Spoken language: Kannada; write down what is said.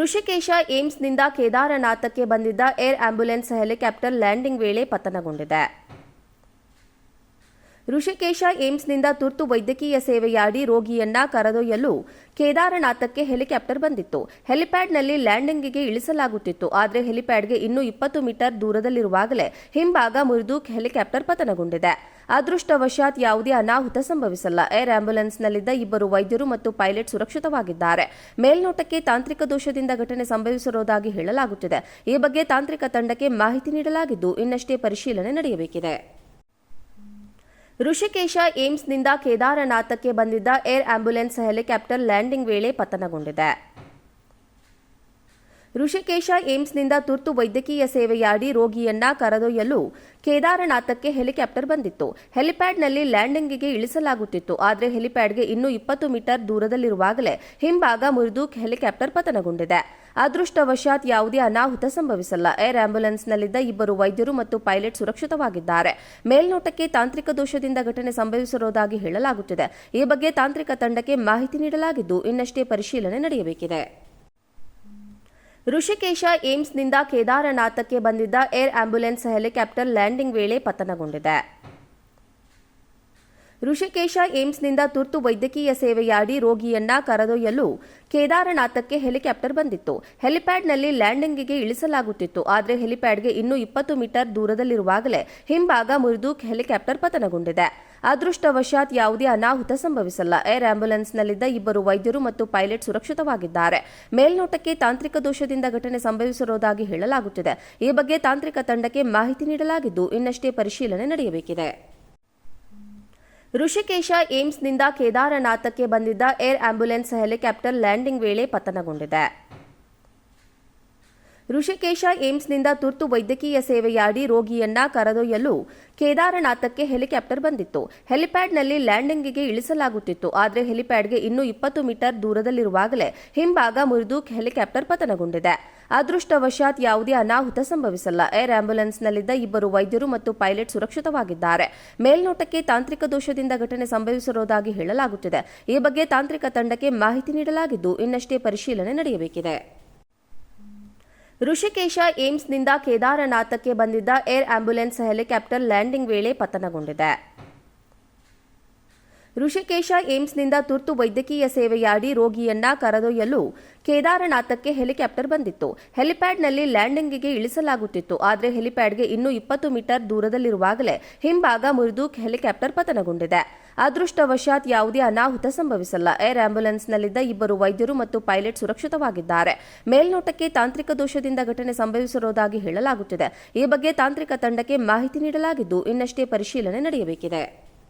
ಋಷಿಕೇಶ ಏಮ್ಸ್ನಿಂದ ಕೇದಾರನಾಥಕ್ಕೆ ಬಂದಿದ್ದ ಏರ್ ಆಂಬ್ಯುಲೆನ್ಸ್ ಹೆಲಿಕಾಪ್ಟರ್ ಲ್ಯಾಂಡಿಂಗ್ ವೇಳೆ ಪತನಗೊಂಡಿದೆ. ಋಷಿಕೇಶ ಏಮ್ಸ್ನಿಂದ ತುರ್ತು ವೈದ್ಯಕೀಯ ಸೇವೆಯಾಡಿ ರೋಗಿಯನ್ನ ಕರೆದೊಯ್ಯಲು ಕೇದಾರನಾಥಕ್ಕೆ ಹೆಲಿಕಾಪ್ಟರ್ ಬಂದಿತ್ತು. ಹೆಲಿಪ್ಯಾಡ್ನಲ್ಲಿ ಲ್ಯಾಂಡಿಂಗ್ಗೆ ಇಳಿಸಲಾಗುತ್ತಿತ್ತು. ಆದರೆ ಹೆಲಿಪ್ಯಾಡ್ಗೆ ಇನ್ನೂ ಇಪ್ಪತ್ತು ಮೀಟರ್ ದೂರದಲ್ಲಿರುವಾಗಲೇ ಹಿಂಭಾಗ ಮುರಿದು ಹೆಲಿಕಾಪ್ಟರ್ ಪತನಗೊಂಡಿದೆ. ಅದೃಷ್ಟವಶಾತ್ ಯಾವುದೇ ಅನಾಹುತ ಸಂಭವಿಸಲ್ಲ. ಏರ್ ಆಂಬ್ಯುಲೆನ್ಸ್ನಲ್ಲಿದ್ದ ಇಬ್ಬರು ವೈದ್ಯರು ಮತ್ತು ಪೈಲಟ್ ಸುರಕ್ಷಿತವಾಗಿದ್ದಾರೆ. ಮೇಲ್ನೋಟಕ್ಕೆ ತಾಂತ್ರಿಕ ದೋಷದಿಂದ ಘಟನೆ ಸಂಭವಿಸಿರುವುದಾಗಿ ಹೇಳಲಾಗುತ್ತಿದೆ. ಈ ಬಗ್ಗೆ ತಾಂತ್ರಿಕ ತಂಡಕ್ಕೆ ಮಾಹಿತಿ ನೀಡಲಾಗಿದ್ದು, ಇನ್ನಷ್ಟೇ ಪರಿಶೀಲನೆ ನಡೆಯಬೇಕಿದೆ. ಋಷಿಕೇಶ ಏಮ್ಸ್ನಿಂದ ಕೇದಾರನಾಥಕ್ಕೆ ಬಂದಿದ್ದ ಏರ್ ಆಂಬ್ಯುಲೆನ್ಸ್ ಹೆಲಿಕಾಪ್ಟರ್ ಲ್ಯಾಂಡಿಂಗ್ ವೇಳೆ ಪತನಗೊಂಡಿದೆ. ಋಷಿಕೇಶ ಏಮ್ಸ್ನಿಂದ ತುರ್ತು ವೈದ್ಯಕೀಯ ಸೇವೆಯಾಡಿ ರೋಗಿಯನ್ನ ಕರೆದೊಯ್ಯಲು ಕೇದಾರನಾಥಕ್ಕೆ ಹೆಲಿಕಾಪ್ಟರ್ ಬಂದಿತ್ತು. ಹೆಲಿಪ್ಯಾಡ್ನಲ್ಲಿ ಲ್ಯಾಂಡಿಂಗ್ಗೆ ಇಳಿಸಲಾಗುತ್ತಿತ್ತು. ಆದರೆ ಹೆಲಿಪ್ಯಾಡ್ಗೆ ಇನ್ನೂ ಇಪ್ಪತ್ತು ಮೀಟರ್ ದೂರದಲ್ಲಿರುವಾಗಲೇ ಹಿಂಭಾಗ ಮುರಿದು ಹೆಲಿಕಾಪ್ಟರ್ ಪತನಗೊಂಡಿದೆ. ಅದೃಷ್ಟವಶಾತ್ ಯಾವುದೇ ಅನಾಹುತ ಸಂಭವಿಸಲ್ಲ. ಏರ್ ಆಂಬ್ಯುಲೆನ್ಸ್ನಲ್ಲಿದ್ದ ಇಬ್ಬರು ವೈದ್ಯರು ಮತ್ತು ಪೈಲಟ್ ಸುರಕ್ಷಿತವಾಗಿದ್ದಾರೆ. ಮೇಲ್ನೋಟಕ್ಕೆ ತಾಂತ್ರಿಕ ದೋಷದಿಂದ ಘಟನೆ ಸಂಭವಿಸಿರುವುದಾಗಿ ಹೇಳಲಾಗುತ್ತಿದೆ. ಈ ಬಗ್ಗೆ ತಾಂತ್ರಿಕ ತಂಡಕ್ಕೆ ಮಾಹಿತಿ ನೀಡಲಾಗಿದ್ದು ಇನ್ನಷ್ಟೇ ಪರಿಶೀಲನೆ ನಡೆಯಬೇಕಿದೆ. ಋಷಿಕೇಶ ಏಮ್ಸ್ನಿಂದ ಕೇದಾರನಾಥಕ್ಕೆ ಬಂದಿದ್ದ ಏರ್ ಆಂಬ್ಯುಲೆನ್ಸ್ ಹೆಲಿಕಾಪ್ಟರ್ ಲ್ಯಾಂಡಿಂಗ್ ವೇಳೆ ಪತನಗೊಂಡಿದೆ. ಋಷಿಕೇಶ ಏಮ್ಸ್ನಿಂದ ತುರ್ತು ವೈದ್ಯಕೀಯ ಸೇವೆಯಾಡಿ ರೋಗಿಯನ್ನ ಕರೆದೊಯ್ಯಲು ಕೇದಾರನಾಥಕ್ಕೆ ಹೆಲಿಕಾಪ್ಟರ್ ಬಂದಿತ್ತು. ಹೆಲಿಪ್ಯಾಡ್ನಲ್ಲಿ ಲ್ಯಾಂಡಿಂಗ್ಗೆ ಇಳಿಸಲಾಗುತ್ತಿತ್ತು. ಆದರೆ ಹೆಲಿಪ್ಯಾಡ್ಗೆ ಇನ್ನೂ ಇಪ್ಪತ್ತು ಮೀಟರ್ ದೂರದಲ್ಲಿರುವಾಗಲೇ ಹಿಂಭಾಗ ಮುರಿದು ಹೆಲಿಕಾಪ್ಟರ್ ಪತನಗೊಂಡಿದೆ. ಅದೃಷ್ಟವಶಾತ್ ಯಾವುದೇ ಅನಾಹುತ ಸಂಭವಿಸಲ್ಲ. ಏರ್ ಆಂಬ್ಯುಲೆನ್ಸ್ನಲ್ಲಿದ್ದ ಇಬ್ಬರು ವೈದ್ಯರು ಮತ್ತು ಪೈಲಟ್ ಸುರಕ್ಷಿತವಾಗಿದ್ದಾರೆ. ಮೇಲ್ನೋಟಕ್ಕೆ ತಾಂತ್ರಿಕ ದೋಷದಿಂದ ಘಟನೆ ಸಂಭವಿಸಿರುವುದಾಗಿ ಹೇಳಲಾಗುತ್ತಿದೆ. ಈ ಬಗ್ಗೆ ತಾಂತ್ರಿಕ ತಂಡಕ್ಕೆ ಮಾಹಿತಿ ನೀಡಲಾಗಿದ್ದು ಇನ್ನಷ್ಟೇ ಪರಿಶೀಲನೆ ನಡೆಯಬೇಕಿದೆ. ಋಷಿಕೇಶ ಏಮ್ಸ್ನಿಂದ ಕೇದಾರನಾಥಕ್ಕೆ ಬಂದಿದ್ದ ಏರ್ ಆಂಬ್ಯುಲೆನ್ಸ್ ಹೆಲಿಕಾಪ್ಟರ್ ಲ್ಯಾಂಡಿಂಗ್ ವೇಳೆ ಪತನಗೊಂಡಿದೆ. ಋಷಿಕೇಶ ಏಮ್ಸ್ನಿಂದ ತುರ್ತು ವೈದ್ಯಕೀಯ ಸೇವೆಯಾಡಿ ರೋಗಿಯನ್ನ ಕರೆದೊಯ್ಯಲು ಕೇದಾರನಾಥಕ್ಕೆ ಹೆಲಿಕಾಪ್ಟರ್ ಬಂದಿತ್ತು. ಹೆಲಿಪ್ಯಾಡ್ನಲ್ಲಿ ಲ್ಯಾಂಡಿಂಗ್ಗೆ ಇಳಿಸಲಾಗುತ್ತಿತ್ತು. ಆದರೆ ಹೆಲಿಪ್ಯಾಡ್ಗೆ ಇನ್ನೂ ಇಪ್ಪತ್ತು ಮೀಟರ್ ದೂರದಲ್ಲಿರುವಾಗಲೇ ಹಿಂಭಾಗ ಮುರಿದು ಹೆಲಿಕಾಪ್ಟರ್ ಪತನಗೊಂಡಿದೆ. ಅದೃಷ್ಟವಶಾತ್ ಯಾವುದೇ ಅನಾಹುತ ಸಂಭವಿಸಲ್ಲ. ಏರ್ ಆಂಬ್ಯುಲೆನ್ಸ್ನಲ್ಲಿದ್ದ ಇಬ್ಬರು ವೈದ್ಯರು ಮತ್ತು ಪೈಲಟ್ ಸುರಕ್ಷಿತವಾಗಿದ್ದಾರೆ. ಮೇಲ್ನೋಟಕ್ಕೆ ತಾಂತ್ರಿಕ ದೋಷದಿಂದ ಘಟನೆ ಸಂಭವಿಸಿರುವುದಾಗಿ ಹೇಳಲಾಗುತ್ತಿದೆ. ಈ ಬಗ್ಗೆ ತಾಂತ್ರಿಕ ತಂಡಕ್ಕೆ ಮಾಹಿತಿ ನೀಡಲಾಗಿದ್ದು ಇನ್ನಷ್ಟೇ ಪರಿಶೀಲನೆ ನಡೆಯಬೇಕಿದೆ. ಋಷಿಕೇಶ ಏಮ್ಸ್ನಿಂದ ಕೇದಾರನಾಥಕ್ಕೆ ಬಂದಿದ್ದ ಏರ್ ಆಂಬ್ಯುಲೆನ್ಸ್ ಹೆಲಿಕಾಪ್ಟರ್ ಲ್ಯಾಂಡಿಂಗ್ ವೇಳೆ ಪತನಗೊಂಡಿದೆ. ಋಷಿಕೇಶ ಏಮ್ಸ್ನಿಂದ ತುರ್ತು ವೈದ್ಯಕೀಯ ಸೇವೆಯಾಡಿ ರೋಗಿಯನ್ನ ಕರೆದೊಯ್ಯಲು ಕೇದಾರನಾಥಕ್ಕೆ ಹೆಲಿಕಾಪ್ಟರ್ ಬಂದಿತ್ತು. ಹೆಲಿಪ್ಯಾಡ್ನಲ್ಲಿ ಲ್ಯಾಂಡಿಂಗ್ಗೆ ಇಳಿಸಲಾಗುತ್ತಿತ್ತು. ಆದರೆ ಹೆಲಿಪ್ಯಾಡ್ಗೆ ಇನ್ನೂ ಇಪ್ಪತ್ತು ಮೀಟರ್ ದೂರದಲ್ಲಿರುವಾಗಲೇ ಹಿಂಭಾಗ ಮುರಿದು ಹೆಲಿಕಾಪ್ಟರ್ ಪತನಗೊಂಡಿದೆ. ಅದೃಷ್ಟವಶಾತ್ ಯಾವುದೇ ಅನಾಹುತ ಸಂಭವಿಸಲ್ಲ. ಏರ್ ಆಂಬ್ಯುಲೆನ್ಸ್ನಲ್ಲಿದ್ದ ಇಬ್ಬರು ವೈದ್ಯರು ಮತ್ತು ಪೈಲಟ್ ಸುರಕ್ಷಿತವಾಗಿದ್ದಾರೆ. ಮೇಲ್ನೋಟಕ್ಕೆ ತಾಂತ್ರಿಕ ದೋಷದಿಂದ ಘಟನೆ ಸಂಭವಿಸಿರುವುದಾಗಿ ಹೇಳಲಾಗುತ್ತಿದೆ. ಈ ಬಗ್ಗೆ ತಾಂತ್ರಿಕ ತಂಡಕ್ಕೆ ಮಾಹಿತಿ ನೀಡಲಾಗಿದ್ದು ಇನ್ನಷ್ಟೇ ಪರಿಶೀಲನೆ ನಡೆಯಬೇಕಿದೆ.